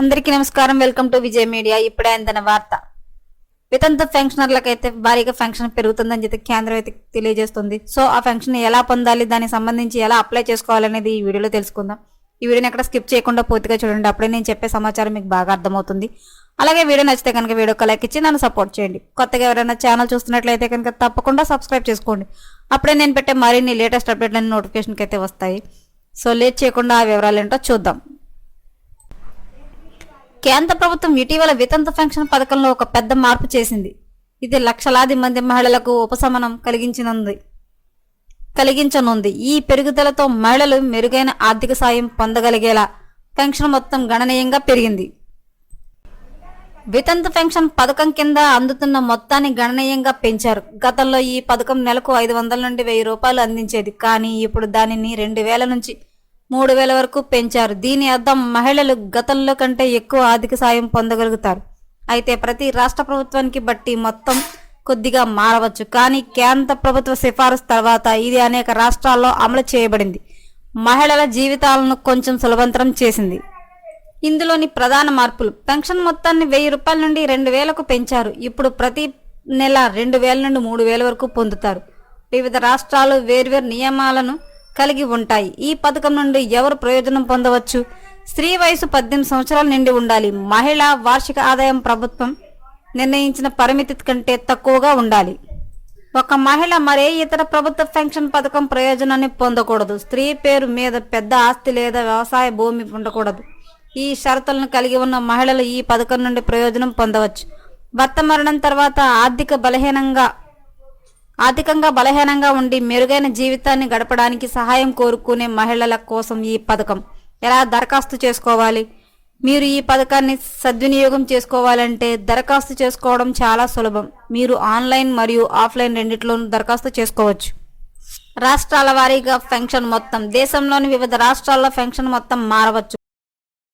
అందరికీ నమస్కారం. Welcome to Vijay media. ఇప్పుడే అందిన వార్త. వితంత ఫంక్షనర్లకైతే భారీగా ఫంక్షన్ పెరుగుతుందని చెప్పి కేంద్రం అయితే తెలియజేస్తుంది. సో ఆ ఫంక్షన్ ఎలా పొందాలి దానికి సంబంధించి ఎలా అప్లై చేసుకోవాలనేది ఈ వీడియోలో తెలుసుకుందాం. ఈ వీడియోని ఎక్కడ స్కిప్ చేయకుండా పూర్తిగా చూడండి. అప్పుడే నేను చెప్పే సమాచారం మీకు బాగా అర్థమవుతుంది. అలాగే వీడియో నచ్చితే కనుక వీడియో లైక్ ఇచ్చి నన్ను సపోర్ట్ చేయండి. కొత్తగా ఎవరైనా ఛానల్ చూస్తున్నట్లయితే కనుక తప్పకుండా సబ్స్క్రైబ్ చేసుకోండి. అప్పుడే నేను పెట్టే మరిన్ని లేటెస్ట్ అప్డేట్లన్నీ నోటిఫికేషన్కి అయితే వస్తాయి. సో లేట్ చేయకుండా ఆ వివరాలు ఏంటో చూద్దాం. కేంద్ర ప్రభుత్వం ఇటీవల వితంత పెన్షన్ పథకంలో ఒక పెద్ద మార్పు చేసింది. ఇది లక్షలాది మంది మహిళలకు ఉపశమనం కలిగించనుంది. కలిగించనుంది. ఈ పెరుగుదలతో మహిళలు మెరుగైన ఆర్థిక సాయం పొందగలిగేలా పెన్షన్ మొత్తం గణనీయంగా పెరిగింది. వితంత పెన్షన్ పథకం కింద అందుతున్న మొత్తాన్ని గణనీయంగా పెంచారు. గతంలో ఈ పథకం నెలకు ఐదు వందల నుండి వెయ్యి రూపాయలు అందించేది. కానీ ఇప్పుడు దానిని రెండు వేల నుంచి మూడు వేల వరకు పెంచారు. దీని అర్థం మహిళలు గతంలో కంటే ఎక్కువ ఆర్థిక సాయం పొందగలుగుతారు. అయితే ప్రతి రాష్ట్ర ప్రభుత్వానికి బట్టి మొత్తం కొద్దిగా మారవచ్చు. కానీ కేంద్ర ప్రభుత్వ సిఫారసు తర్వాత ఇది అనేక రాష్ట్రాల్లో అమలు చేయబడింది. మహిళల జీవితాలను కొంచెం సులభంతరం చేసింది. ఇందులోని ప్రధాన మార్పులు. పెన్షన్ మొత్తాన్ని వెయ్యి రూపాయల నుండి రెండు వేలకు పెంచారు. ఇప్పుడు ప్రతి నెల రెండు వేల నుండి మూడు వేల వరకు పొందుతారు. వివిధ రాష్ట్రాలు వేర్వేరు నియమాలను కలిగి ఉంటాయి. ఈ పథకం నుండి ఎవరు ప్రయోజనం పొందవచ్చు? స్త్రీ వయసు పద్దెనిమిది సంవత్సరాల నిండి ఉండాలి. మహిళ వార్షిక ఆదాయం ప్రభుత్వం నిర్ణయించిన పరిమితి కంటే తక్కువగా ఉండాలి. ఒక మహిళ మరే ఇతర ప్రభుత్వ పెన్షన్ పథకం ప్రయోజనాన్ని పొందకూడదు. స్త్రీ పేరు మీద పెద్ద ఆస్తి లేదా వ్యవసాయ భూమి ఉండకూడదు. ఈ షరతులను కలిగి ఉన్న మహిళలు ఈ పథకం నుండి ప్రయోజనం పొందవచ్చు. భర్త మరణం తర్వాత ఆర్థిక బలహీనంగా ఆర్థికంగా బలహీనంగా ఉండి మెరుగైన జీవితాన్ని గడపడానికి సహాయం కోరుకునే మహిళల కోసం ఈ పథకం. ఎలా దరఖాస్తు చేసుకోవాలి? మీరు ఈ పథకాన్ని సద్వినియోగం చేసుకోవాలంటే దరఖాస్తు చేసుకోవడం చాలా సులభం. మీరు ఆన్లైన్ మరియు ఆఫ్లైన్ రెండిట్లోనూ దరఖాస్తు చేసుకోవచ్చు. రాష్ట్రాల వారీగా పెన్షన్ మొత్తం. దేశంలోని వివిధ రాష్ట్రాల్లో పెన్షన్ మొత్తం మారవచ్చు.